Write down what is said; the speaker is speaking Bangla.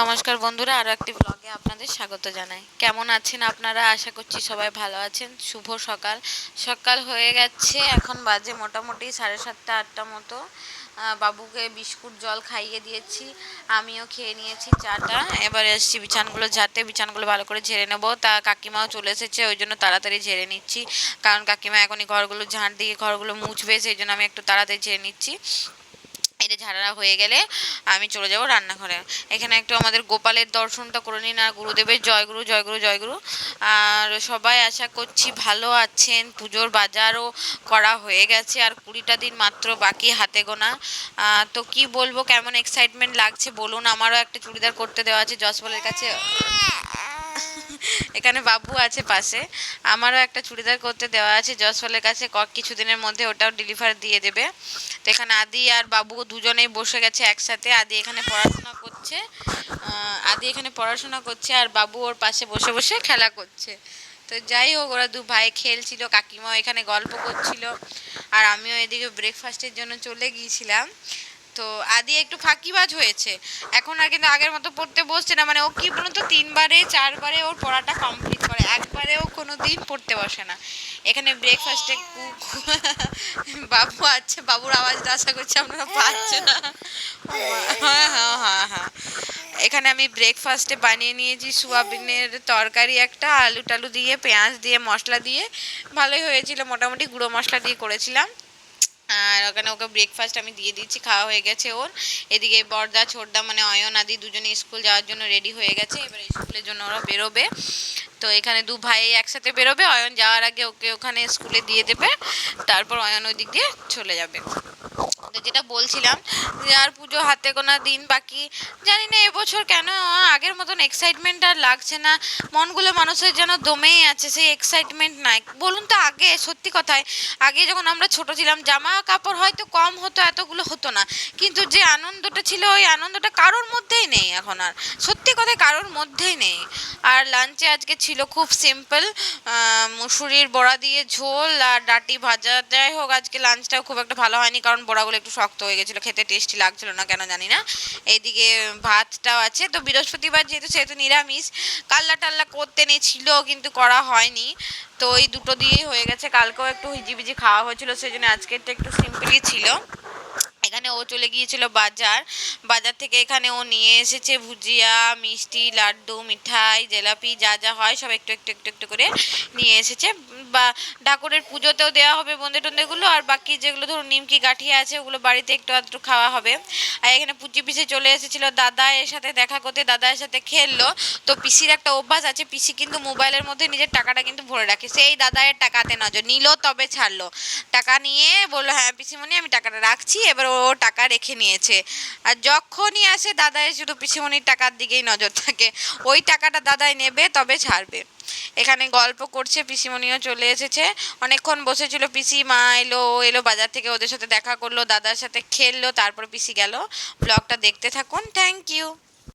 নমস্কার বন্ধুরা আরও একটি ব্লগে আপনাদের স্বাগত জানাই। কেমন আছেন আপনারা? আশা করছি সবাই ভালো আছেন। শুভ সকাল। সকাল হয়ে গেছে, এখন বাজে মোটামুটি সাড়ে সাতটা, আটটা মতো। বাবুকে বিস্কুট, জল খাইয়ে দিয়েছি, আমিও খেয়ে নিয়েছি চাটা। এবারে এসছি বিছানগুলো ঝাড়তে, বিছানগুলো ভালো করে ঝেড়ে নেব। তা কাকিমাও চলে এসেছে, ওই জন্য তাড়াতাড়ি ঝেড়ে নিচ্ছি। কারণ কাকিমা এখনই ঘরগুলো ঝাঁট দিয়ে ঘরগুলো মুছবে, সেই জন্য আমি একটু তাড়াতাড়ি ঝেড়ে নিচ্ছি। এটা ঝাড়া হয়ে গেলে আমি চলে যাব রান্নাঘরে। এখানে একটু আমাদের গোপালের দর্শনটা করে নিন আর গুরুদেবের জয়গুরু জয়গুরু জয়গুরু আর সবাই আশা করছি ভালো আছেন, পুজোর বাজারও করা হয়ে গেছে আর কুড়িটা দিন মাত্র বাকি হাতে গোনা। তো কি বলব, কেমন এক্সাইটমেন্ট লাগছে বলুন। আমারও একটা চুড়িদার করতে দেওয়া আছে যশপালের কাছে। এখানে বাবু আছে পাশে। আমারও একটা চুড়িদার করতে দেওয়া আছে যশপালের কাছে। ক কিছুদিনের মধ্যে ওটাও ডেলিভার দিয়ে দেবে। তো এখানে আদি আর বাবু দুজনেই বসে গেছে একসাথে। আদি এখানে পড়াশোনা করছে আদি এখানে পড়াশোনা করছে আর বাবু ওর পাশে বসে বসে খেলা করছে। তো যাই হোক, ওরা দু ভাই খেলছিল, কাকিমাও এখানে গল্প করছিল। আর আমিও এদিকে ব্রেকফাস্টের জন্য চলে গিয়েছিলাম। তো আদি একটু ফাঁকিবাজ হয়েছে। এখন আর কিন্তু আগের মতো পড়তে বসছে না। মানে ও কি বলুন তো, তিনবারে, চারবারে ওর পড়াটা কমপ্লিট করে। একবারেও কোনো দিন পড়তে বসে না। এখানে ব্রেকফাস্টে বাবু আছে, বাবুর আওয়াজটা আশা করছি আপনারা পাচ্ছেন না। হ্যাঁ হ্যাঁ হ্যাঁ হ্যাঁ। এখানে আমি ব্রেকফাস্টে বানিয়ে নিয়েছি সোয়াবিনের তরকারি একটা, আলু টালু দিয়ে, পেঁয়াজ দিয়ে, মশলা দিয়ে। ভালোই হয়েছিল। মোটামুটি গুঁড়ো মশলা দিয়ে করেছিলাম। আর ওখানে ওকে ব্রেকফাস্ট আমি দিয়ে দিচ্ছি, খাওয়া হয়ে গেছে ওর। এদিকে বর্দা, ছোটদা মানে অয়ন আদি দুজনে স্কুল যাওয়ার জন্য রেডি হয়ে গেছে। এবার স্কুলের জন্য ওরা বেরোবে। তো এখানে দু ভাই একসাথে বেরোবে, অয়ন যাওয়ার আগে ওকে ওখানে স্কুলে দিয়ে দেবে। তারপর অয়ন ওই দিক দিয়ে চলে যাবে। বলছিলাম আর পুজো হাতে গোনা দিন বাকি। জানি না, এবছর কেন আগের মতন এক্সাইটমেন্ট আর লাগছে না। মনগুলো মানুষের যেন দমেই আছে, সেই এক্সাইটমেন্ট নাই। বলুন তো আগে, সত্যি কথায়, আগে যখন আমরা ছোট ছিলাম, জামা কাপড় হয়তো কম হতো, এতগুলো হতো না। কিন্তু যে আনন্দটা ছিল, ওই আনন্দটা কারোর মধ্যেই নেই এখন আর। সত্যি কথায় কারোর মধ্যেই নেই। আর লাঞ্চে আজকে ছিল খুব সিম্পল মুসুরির বড়া দিয়ে ঝোল আর ডাটি ভাজা। যাই হোক, আজকে লাঞ্চটাও খুব একটা ভালো হয়নি, কারণ বড়াগুলো একটু শক্ত হয়ে গেছিল, খেতে টেস্টি লাগছিল না, কেন জানি না। এইদিকে ভাতটাও আছে, তো বৃহস্পতিবার যেহেতু, সেহেতু নিরামিষ। কাল্লা টাল্লা করতে নেই ছিল কিন্তু করা হয়নি। তো এই দুটো দিয়েই হয়ে গেছে, কালকেও একটু হিজিবিজি খাওয়া হয়েছিল সেই জন্য আজকেরটা একটু সিম্পলই ছিল। এখানে ও চলে গিয়েছিল বাজার। বাজার থেকে এখানে ও নিয়ে এসেছে ভুজিয়া, মিষ্টি, লাড্ডু, মিঠাই, জিলাপি, যা যা হয়, সব একটু একটু একটু একটু করে নিয়ে এসেছে। বা ঠাকুরের পুজোতেও দেওয়া হবে বোঁদে টোঁদেগুলো আর বাকি যেগুলো ধরুন নিমকি গাঠিয়া আছে, ওগুলো বাড়িতে একটু আধটু খাওয়া হবে। আর এখানে পুচি পিসে চলে এসেছিল, দাদা এর সাথে দেখা করতে, দাদা এর সাথে খেললো। তো পিসির একটা অভ্যাস আছে, পিসি কিন্তু মোবাইলের মধ্যে নিজের টাকাটা কিন্তু ভরে রাখে। সেই দাদা এর টাকাতে নজর, নিল তবে ছাড়লো। টাকা নিয়ে বলল হ্যাঁ পিসিমণি, আমি টাকাটা রাখছি। এবার ও টাকা রেখে নিয়েছে। আর যখনই আসে দাদাই শুধু পিসিমণির টাকার দিকেই নজর থাকে। ওই টাকাটা দাদাই নেবে, তবে ছাড়বে। এখানে গল্প করছে পিসিমনিও চলে এসেছে। অনেকক্ষণ বসেছিল, পিসি মা এলো এলো বাজার থেকে ওদের সাথে দেখা করল, দাদার সাথে খেললো, তারপর পিসি গেল। ব্লগটা দেখতে থাকুন, থ্যাংক ইউ।